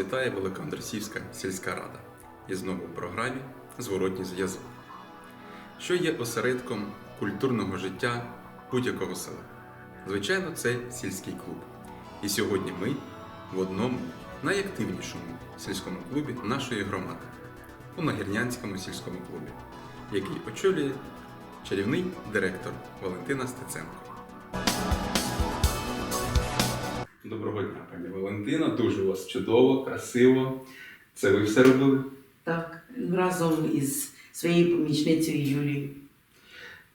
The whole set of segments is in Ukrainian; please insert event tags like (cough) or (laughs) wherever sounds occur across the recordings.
вітає Великоандросівська сільська рада і знову в програмі Зворотній зв'язок, що є осередком культурного життя будь-якого села. Звичайно, це сільський клуб. І сьогодні ми в одному найактивнішому сільському клубі нашої громади у Нагірнянському сільському клубі, який очолює чарівний директор Валентина Стеценко. Доброго дня, пані Валентина. Дуже у вас чудово, красиво. Це ви все робили? Так, разом із своєю помічницею Юлією.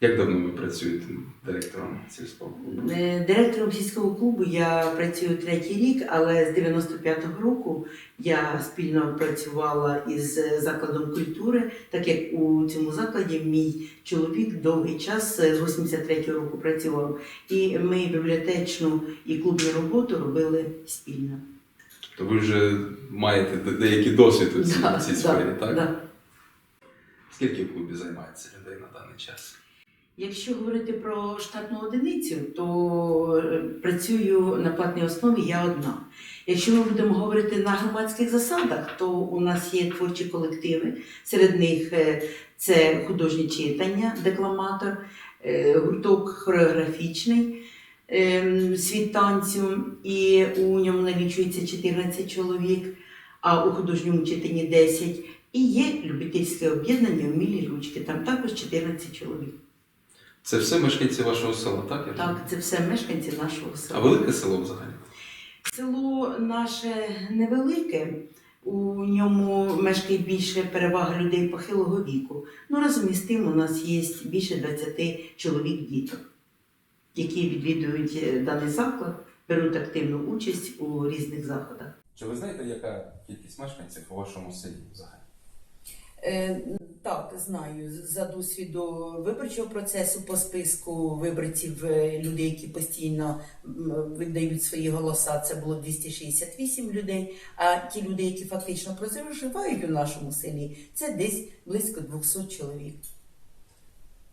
Як давно ви працюєте директором сільського клубу? Е, Директором сільського клубу я працюю третій рік, але з 95-го року я спільно працювала із закладом культури, так як у цьому закладі мій чоловік довгий час е, з 83-го року працював. І ми бібліотечну і клубну роботу робили спільно. То ви вже маєте деякий досвід у цій, Да, цій да, так? да. Скільки в клубі займається людей на даний час? Якщо говорити про штатну одиницю, то е, працюю на платній основі я одна. Якщо ми будемо говорити на громадських засадах, то у нас є творчі колективи. Серед них е, це художні читання, декламатор, е, гурток хореографічний світ танцю, і у ньому налічується 14 чоловік, а у художньому читанні 10. І є любительське об'єднання «Вмілі ручки, там також 14 чоловік. Це все мешканці вашого села, так? я Так, це все мешканці нашого села. А велике село взагалі? Село наше невелике, у ньому мешкає більше перевага людей похилого віку. Ну разом із тим, у нас є більше 20 чоловік діток, які відвідують е, даний заклад, беруть активну участь у різних заходах. Чи ви знаєте, яка кількість мешканців у вашому селі взагалі? Е, так, знаю. За досвіду виборчого процесу по списку виборців е, людей, які постійно видають свої голоса, це було 268 людей. А ті люди, які фактично проживають у нашому селі, це десь близько 200 чоловік.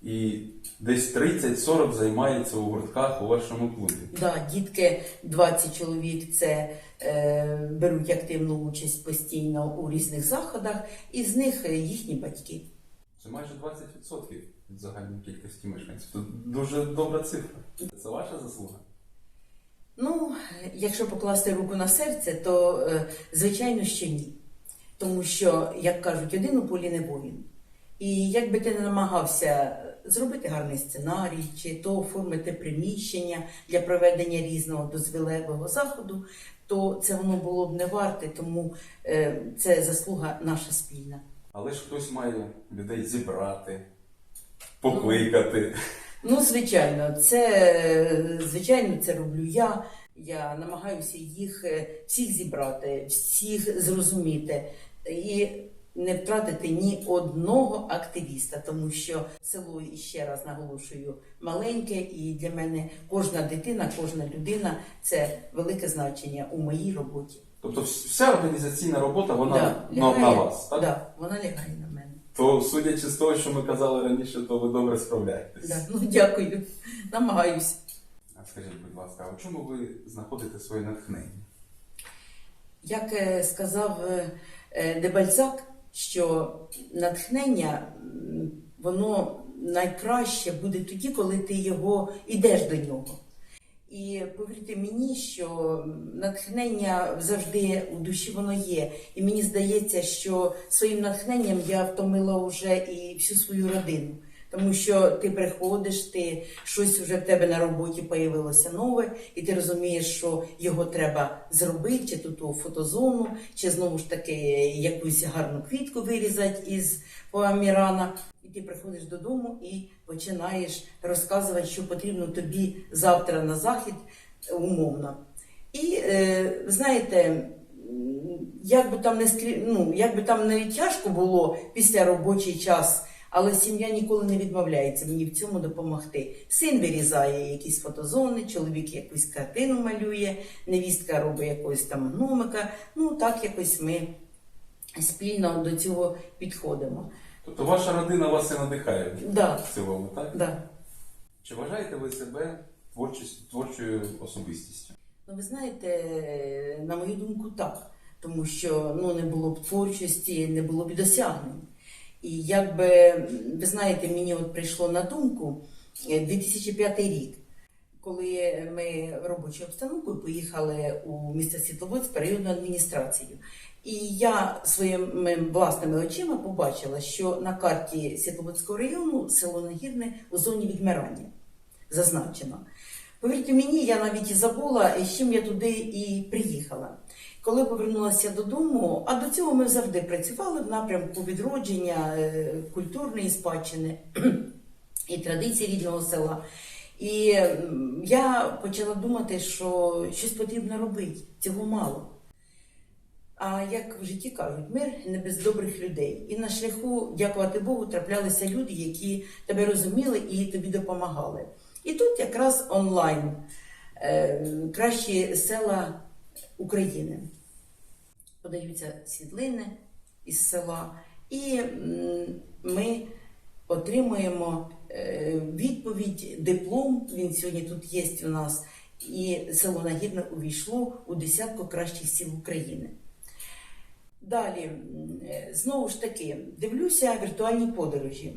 І десь 30-40 займається у гуртках у вашому клубі. Да, дітки 20 чоловік це е, беруть активну участь постійно у різних заходах, і з них е, їхні батьки. Це майже 20% від загальної кількості мешканців. Це дуже добра цифра. Це ваша заслуга? Ну, якщо покласти руку на серце, то е, звичайно, що ні. Тому що, як кажуть, один у полі не воїн. І як би ти не намагався зробити гарний сценарій, чи то оформити приміщення для проведення різного дозвілевого заходу, то це воно було б не варте, тому е, це заслуга наша спільна. Але ж хтось має людей зібрати, покликати. Ну, звичайно, це звичайно це роблю я. Я намагаюся їх е, всіх зібрати, всіх зрозуміти і не втратити ні одного активіста, тому що село ще раз наголошую маленьке, і для мене кожна дитина, кожна людина це велике значення у моїй роботі. Тобто вся організаційна робота, вона Да, на, на вас, так? Да, вона лягає на мене. То судячи з того, що ми казали раніше, то ви добре справляєтесь. Да, ну дякую, намагаюсь. А скажіть, будь ласка, а у чому ви знаходите своє натхнення? Як е, сказав е, е, Дебальзак, що натхнення воно найкраще буде тоді, коли ти його йдеш до нього. І повірте мені, що натхнення завжди у душі воно є. І мені здається, що своїм натхненням я втомила вже і всю свою родину. Тому що ти приходиш, ти щось вже в тебе на роботі появилося нове, і ти розумієш, що його треба зробити, чи тут фотозону, чи знову ж таки якусь гарну квітку вирізати із поамірана. І ти приходиш додому і починаєш розказувати, що потрібно тобі завтра на захід умовно. І е, знаєте, як би там не ну, як би там навіть тяжко було після робочий час. Але сім'я ніколи не відмовляється мені в цьому допомогти. Син вирізає якісь фотозони, чоловік якусь картину малює, невістка робить якогось там гномика. Ну так якось ми спільно до цього підходимо. Тобто ваша родина вас і надихає Да, в цілому, так? да. Чи вважаєте ви себе творчість- творчою особистістю? Ну, ви знаєте, на мою думку, так. тому що ну, не було б творчості, не було б досягнень. І якби, ви знаєте, мені от прийшло на думку е, 2005 рік, коли ми робочою обстановкою поїхали у місто Світловодськ періодну адміністрацію. І я своїми власними очима побачила, що на карті Світловодського району село Нагірне у зоні відмирання зазначено. Повірте мені, я навіть забула, з чим я туди і приїхала. Коли повернулася додому, а до цього ми завжди працювали в напрямку відродження е, культурної спадщини і традицій рідного села. І я почала думати, що щось потрібно робити, цього мало. А як в житті кажуть, мир не без добрих людей. І на шляху, дякувати Богу, траплялися люди, які тебе розуміли і тобі допомагали. І тут якраз онлайн е, кращі села України. Подаються світлини із села, і ми отримуємо е, відповідь, диплом. Він сьогодні тут є у нас. І село Нагірне увійшло у десятку кращих сіл України. Далі, е, знову ж таки, дивлюся віртуальні подорожі.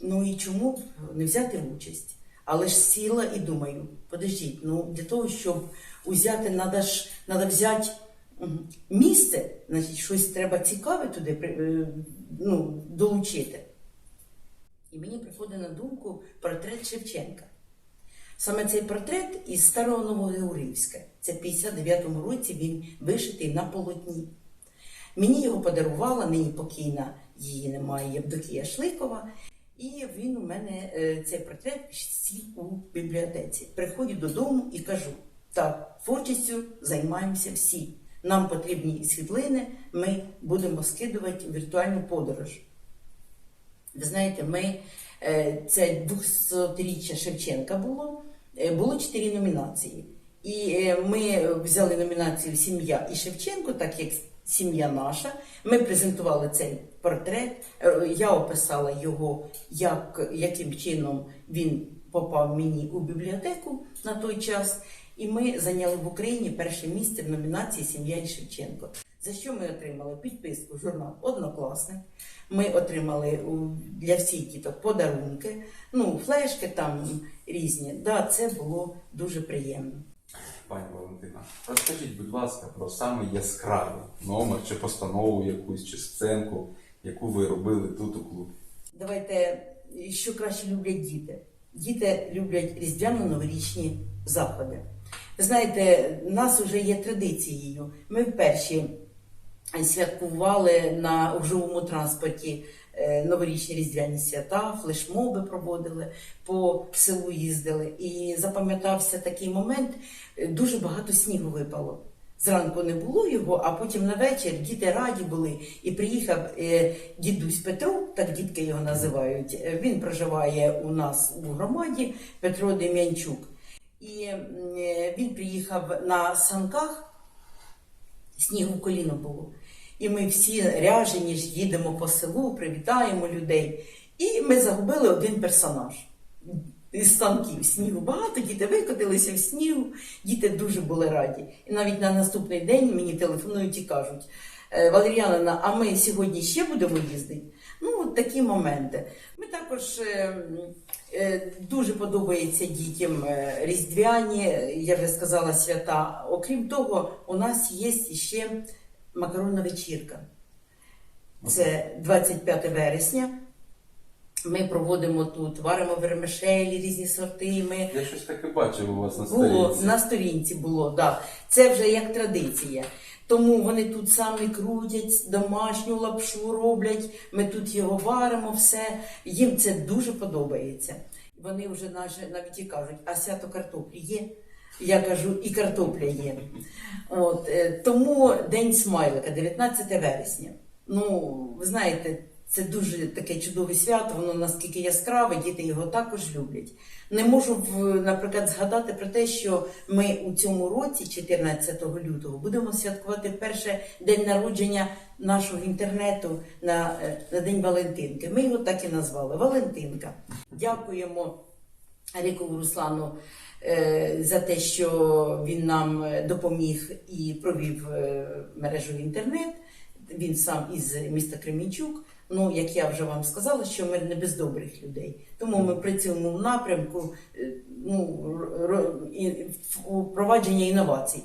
Ну і чому б не взяти участь? Але ж сіла і думаю, подождіть, ну для того, щоб узяти, треба ж надо взяти місце, значить, щось треба цікаве туди е, ну, долучити. І мені приходить на думку портрет Шевченка. Саме цей портрет із старого Новогеоргіївська. Це в 59-му році він вишитий на полотні. Мені його подарувала нині покійна, її немає Євдокія Шликова. І він у мене е, цей портрет сів у бібліотеці. Приходжу додому і кажу: так, творчістю займаємося всі. Нам потрібні світлини, ми будемо скидувати віртуальну подорож. Ви знаєте, ми е, це 200-річчя Шевченка було. е, Було чотири номінації. І е, ми взяли номінацію Сім'я і Шевченко, так як сім'я наша. Ми презентували цей портрет. Е, Я описала його, як, яким чином він попав мені у бібліотеку на той час. І ми зайняли в Україні перше місце в номінації Сім'я і Шевченко. За що ми отримали підписку журнал Однокласник. Ми отримали для всіх діток подарунки, ну, флешки там різні. Да, це було дуже приємно. Пані Валентина, розкажіть, будь ласка, про саме яскравий номер чи постанову якусь, чи сценку, яку ви робили тут у клубі. Давайте, що краще люблять діти. Діти люблять різдвяно-новорічні заходи. Знаєте, нас вже є традицією. Ми вперше святкували на у живому транспорті новорічні різдвяні свята, флешмоби проводили, по селу їздили. І запам'ятався такий момент, е, дуже багато снігу випало. Зранку не було його, а потім на вечір діти раді були. І приїхав е, дідусь Петро, так дітки його називають. Е, Він проживає у нас у громаді Петро Дем'янчук. І е, він приїхав на санках, снігу коліно було. І ми всі ряжені ж їдемо по селу, привітаємо людей. І ми загубили один персонаж із станків снігу. Багато діти викотилися в снігу, діти дуже були раді. І навіть на наступний день мені телефонують і кажуть: «Е, Валеріанина, а ми сьогодні ще будемо їздити? Ну, от такі моменти. Ми також е, е, дуже подобається дітям різдвяні, я вже сказала, свята. Окрім того, у нас є ще макаронна вечірка. Це 25 вересня. Ми проводимо тут, варимо вермишелі, різні сорти. Ми Я щось таке бачив у вас на було на сторінці було, да. Це вже як традиція. Тому вони тут самі крутять, домашню лапшу роблять. Ми тут його варимо, все. Їм це дуже подобається. Вони вже навіть і кажуть, а свято картоплі є. Я кажу, і картопля є. От, е, тому День смайлика, 19 вересня. Ну, ви знаєте, це дуже таке чудове свято, воно наскільки яскраве, діти його також люблять. Не можу, наприклад, згадати про те, що ми у цьому році, 14 лютого, будемо святкувати перше день народження нашого інтернету на, е, на День Валентинки. Ми його так і назвали Валентинка. Дякуємо Рікову Руслану за те, що він нам е, допоміг і провів е, мережу в інтернет. Він сам із міста Кремінчук. Ну, як я вже вам сказала, що ми не без добрих людей. Тому ми працюємо в напрямку е, ну, впровадження інновацій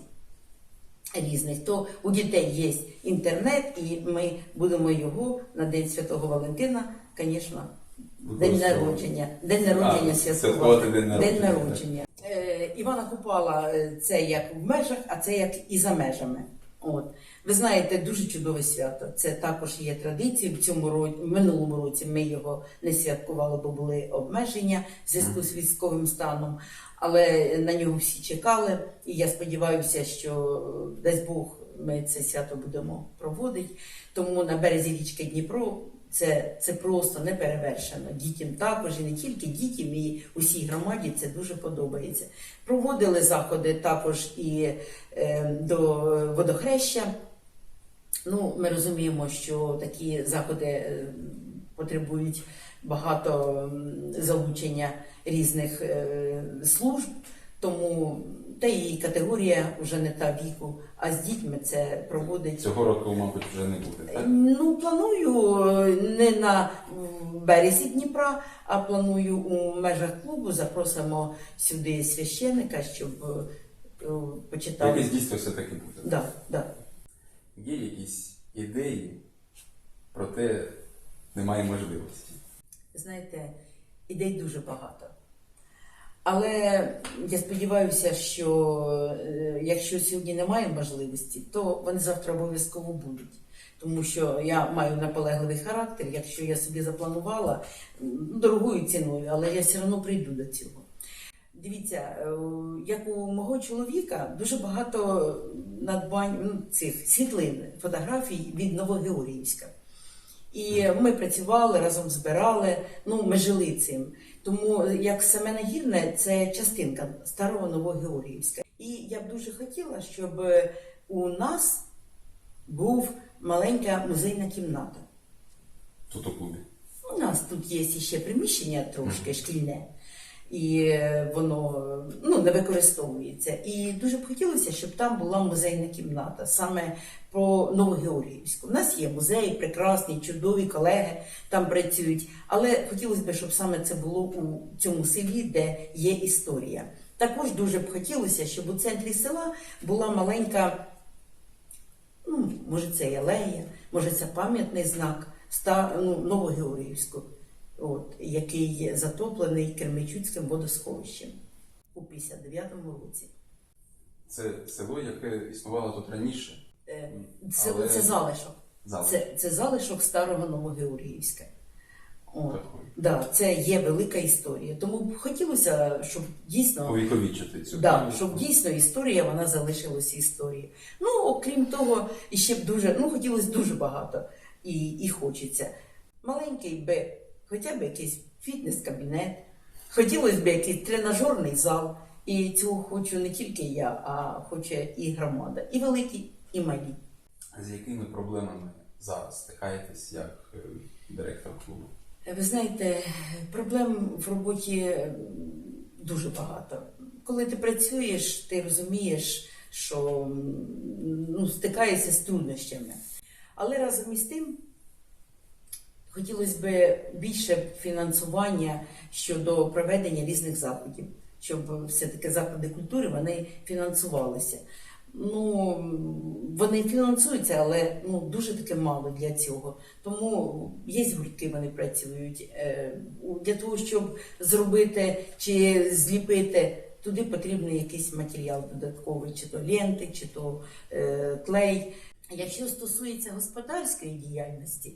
різних. То у дітей є інтернет, і ми будемо його на День Святого Валентина, звісно, День народження, день народження святкувати. день народження, День народження. Е, Івана Купала е, це як в межах, а це як і за межами. От. Ви знаєте, дуже чудове свято. Це також є традиція. В цьому році, в минулому році ми його не святкували, бо були обмеження в зв'язку з військовим станом. Але на нього всі чекали, і я сподіваюся, що е, дасть Бог, ми це свято будемо проводити. Тому на березі річки Дніпро це, це просто неперевершено. Дітям також, і не тільки дітям, і усій громаді це дуже подобається. Проводили заходи також і е, до водохреща. Ну, ми розуміємо, що такі заходи е, потребують багато залучення різних е, служб, тому та і категорія вже не та віку, а з дітьми це проводить. Цього року, мабуть, вже не буде, так? Ну, планую е, не на березі Дніпра, а планую у межах клубу. Запросимо сюди священника, щоб е, почитав. Якесь дійство все-таки буде. Да, да. Є якісь ідеї, проте немає можливості. Знаєте, ідей дуже багато. Але я сподіваюся, що е, якщо сьогодні немає можливості, то вони завтра обов'язково будуть. Тому що я маю наполегливий характер, якщо я собі запланувала дорогою ціною, але я все одно прийду до цього. Дивіться, е, як у мого чоловіка дуже багато надбань ну, цих світлин, фотографій від Новогеоргіївська. І ми працювали разом збирали. Ну, ми жили цим. Тому як саме нагірне, це частинка старого Новогеоргіївська. І я б дуже хотіла, щоб у нас був маленька музейна кімната. Тут у клубі. У нас тут є ще приміщення трошки шкільне, і е, воно ну, не використовується. І дуже б хотілося, щоб там була музейна кімната саме по Новогеоргіївську. У нас є музеї, прекрасні, чудові колеги там працюють. Але хотілося б, щоб саме це було у цьому селі, де є історія. Також дуже б хотілося, щоб у центрі села була маленька ну, може, це алея, може, це пам'ятний знак ну, Новогеоргіївську, от, який затоплений Кермичуцьким водосховищем у 59-му році. Це село, яке існувало тут раніше. Е, Це, Але- це залишок. Залишок. Це, це залишок старого Новогеоргіївська. Да, це є велика історія. Тому б хотілося, щоб дійсно Увіковічити цю Да, щоб дійсно історія вона залишилася історією. Ну, окрім того, іще б дуже, ну хотілося дуже багато і, і хочеться. Маленький би, хоча б якийсь фітнес-кабінет, хотілося б якийсь тренажерний зал. І цього хочу не тільки я, а хоче і громада, і великі, і малі. З якими проблемами зараз стикаєтесь як е, директор клубу? Ви знаєте, проблем в роботі дуже багато. Коли ти працюєш, ти розумієш, що ну, стикаєшся з труднощами. Але разом із тим хотілося б більше фінансування щодо проведення різних заходів, щоб все-таки заклади культури вони фінансувалися. Ну, вони фінансуються, але ну, дуже таки мало для цього. Тому є гуртки, вони працюють. Е, Для того, щоб зробити чи зліпити, туди потрібен якийсь матеріал додатковий, чи то ленти, чи то е, клей. Якщо стосується господарської діяльності,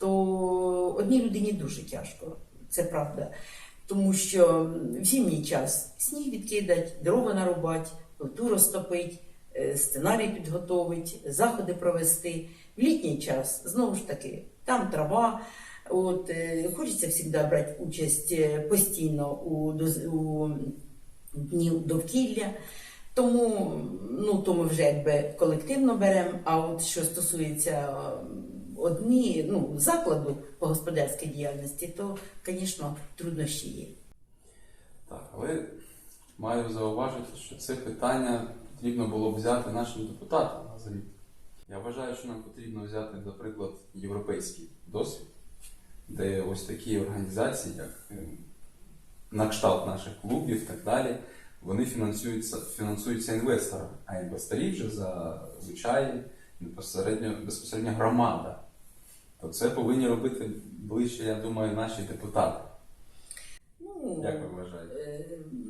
то одній людині дуже тяжко, це правда. Тому що в зимній час сніг відкидать, дрова нарубать, плиту розтопить, е, сценарій підготовить, заходи провести. В літній час знову ж таки там трава. От, е, хочеться завжди брати участь е, постійно у, у дні довкілля. Тому, ну, то ми вже якби колективно беремо. А от що стосується одні, ну, закладу по господарській діяльності, то, звісно, труднощі є. Так, але маю зауважити, що це питання потрібно було б взяти нашим депутатам на звіт. Я вважаю, що нам потрібно взяти, наприклад, європейський досвід, де ось такі організації, як е, на кшталт наших клубів і так далі, вони фінансуються, фінансуються інвесторами, а інвесторів вже зазвичай безпосередньо, безпосередньо громада. То це повинні робити ближче, я думаю, наші депутати. Ну, Як ви вважаєте? е,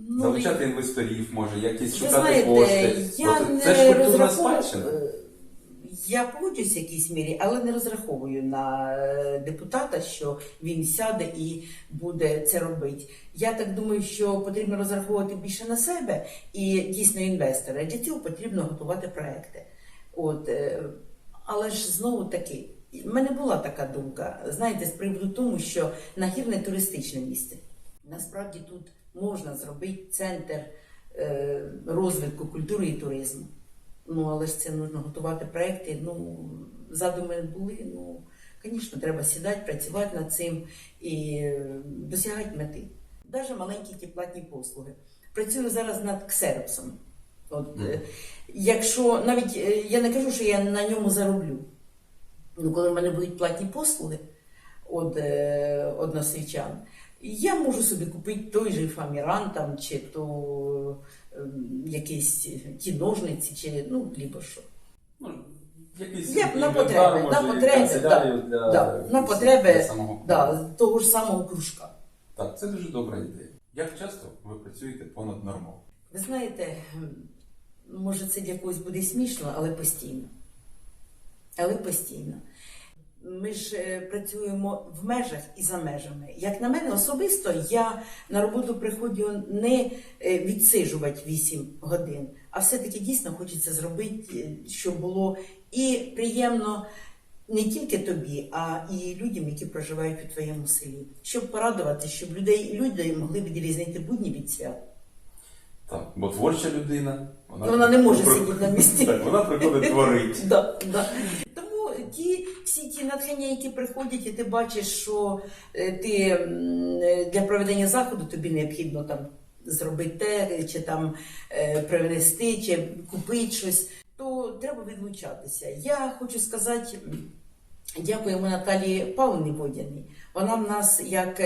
ну, Залучати інвесторів, може, якісь Ви шукати знаєте, кошти. я не це ж культурна розраховую. спадщина. е, Я погоджуюсь в якійсь мірі, але не розраховую на е, депутата, що він сяде і буде це робити. Я так думаю, що потрібно розраховувати більше на себе і дійсно інвестора. Для цього потрібно готувати проекти. От, е, але ж знову таки, в мене була така думка, знаєте, з приводу тому, що нагірне туристичне місце. Насправді тут можна зробити центр е, розвитку культури і туризму. Ну, але ж це потрібно готувати проекти. Ну, задуми були. Ну, звісно, треба сідати, працювати над цим і е, досягати мети. Навіть маленькі ті платні послуги. Працюю зараз над ксероксом. От, е, якщо навіть я не кажу, що я на ньому зароблю. Ну, коли в мене будуть платні послуги від е, односвічан, я можу собі купити той же фаміран там, чи то е, якісь ті ножниці, чи ну, лібо що. Ну, Я- на потреби, на потреби, канцелярію для, да, на потреби, для самого Да, того ж самого кружка. Так, це дуже добра ідея. Як часто ви працюєте понад нормою? Ви знаєте, може це для когось буде смішно, але постійно. Але постійно. Ми ж е, працюємо в межах і за межами. Як на мене, особисто я на роботу приходжу не е, відсиджувати 8 годин, а все-таки дійсно хочеться зробити, е, щоб було і приємно не тільки тобі, а і людям, які проживають у твоєму селі. Щоб порадувати, щоб людей, люди могли відрізнити будні від свят. Так, бо творча людина, Вона не може при- сидіти на місці. (laughs) Так, вона приходить (laughs) творити. Да, да. Тому ті всі ті натхнення, які приходять, і ти бачиш, що е, ти е, для проведення заходу тобі необхідно там зробити те, чи там е, привнести, чи купити щось, то треба відлучатися. Я хочу сказати. Дякуємо Наталії Павловні Водяній. Вона в нас як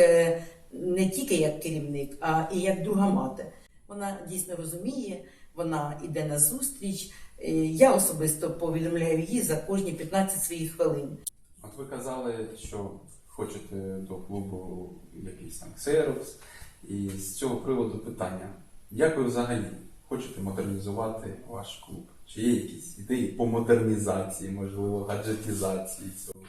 не тільки як керівник, а і як друга мати. Вона дійсно розуміє, вона йде на зустріч. Е, Я особисто повідомляю її за кожні 15 своїх хвилин. От ви казали, що хочете до клубу якийсь там ксерокс. І з цього приводу питання: як ви взагалі хочете модернізувати ваш клуб? Чи є якісь ідеї по модернізації, можливо, гаджетизації цього?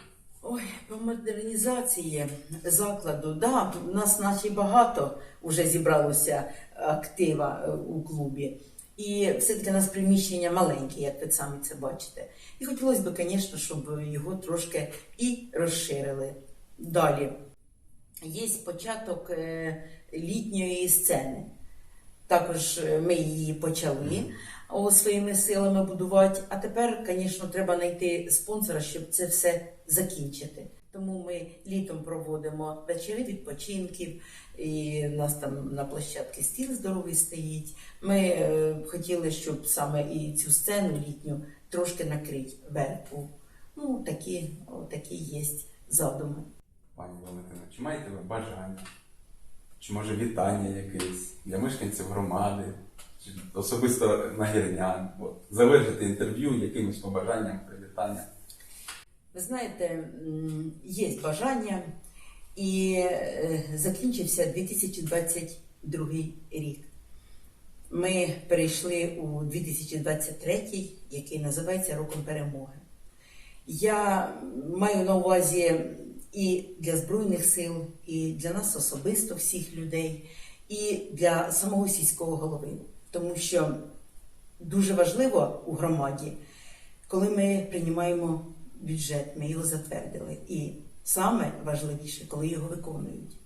Ой, по модернізації закладу, да, у нас наче багато вже зібралося актива е, у клубі. І все-таки у нас приміщення маленьке, як ви самі це бачите. І хотілося б, звісно, щоб його трошки і розширили. Далі. Є початок е, літньої сцени. Також е, ми її почали своїми силами будувати. А тепер, звісно, треба знайти спонсора, щоб це все закінчити. Тому ми літом проводимо вечори відпочинків, і в нас там на площадці стіл здоровий стоїть. Ми е, хотіли, щоб саме і цю сцену літню трошки накрити верху. Ну, такі, такі є задуми. Пані Валентина, чи маєте ви бажання? Чи може вітання якесь для мешканців громади, особисто нагірнян? От, завершити інтерв'ю якимось побажанням, привітанням. Ви знаєте, є бажання, і е, закінчився 2022 рік. Ми перейшли у 2023, який називається Роком перемоги. Я маю на увазі і для Збройних сил, і для нас особисто, всіх людей, і для самого сільського голови. Тому що дуже важливо у громаді, коли ми приймаємо бюджет, ми його затвердили. І саме важливіше, коли його виконують.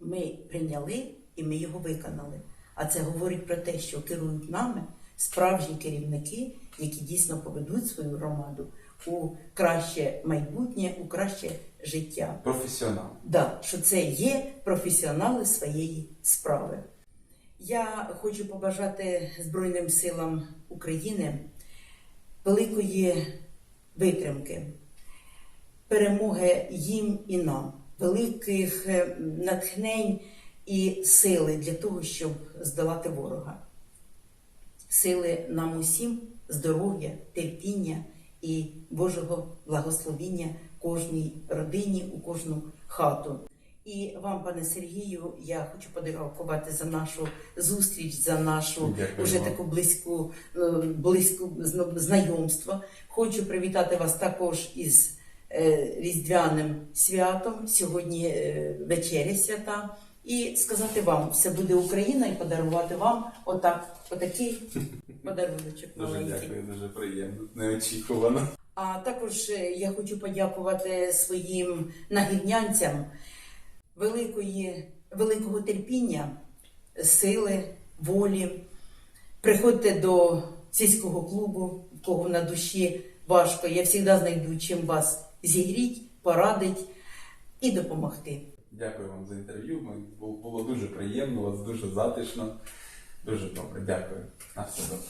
Ми прийняли і ми його виконали. А це говорить про те, що керують нами справжні керівники, які дійсно поведуть свою громаду у краще майбутнє, у краще життя. Професіонал. Да, що це є професіонали своєї справи. Я хочу побажати Збройним силам України великої витримки, перемоги їм і нам, великих е, натхнень і сили для того, щоб здолати ворога. Сили нам усім, здоров'я, терпіння і Божого благословіння кожній родині, у кожну хату. І вам, пане Сергію, я хочу подякувати за нашу зустріч, за нашу Дякую уже таку близьку, е, близьку знайомство. Хочу привітати вас також із е, Різдвяним святом. Сьогодні е, вечеря свята. І сказати вам, все буде Україна, і подарувати вам отак, отакий (laughs) подаруночок Дуже дякую, дуже приємно, неочікувано. А також я хочу подякувати своїм нагірнянцям великої, великого терпіння, сили, волі. Приходьте до сільського клубу, кого на душі важко. Я завжди знайду чим вас зігріть, порадить і допомогти. Дякую вам за інтерв'ю. Було дуже приємно, у вас дуже затишно. Дуже добре, дякую. На все добре.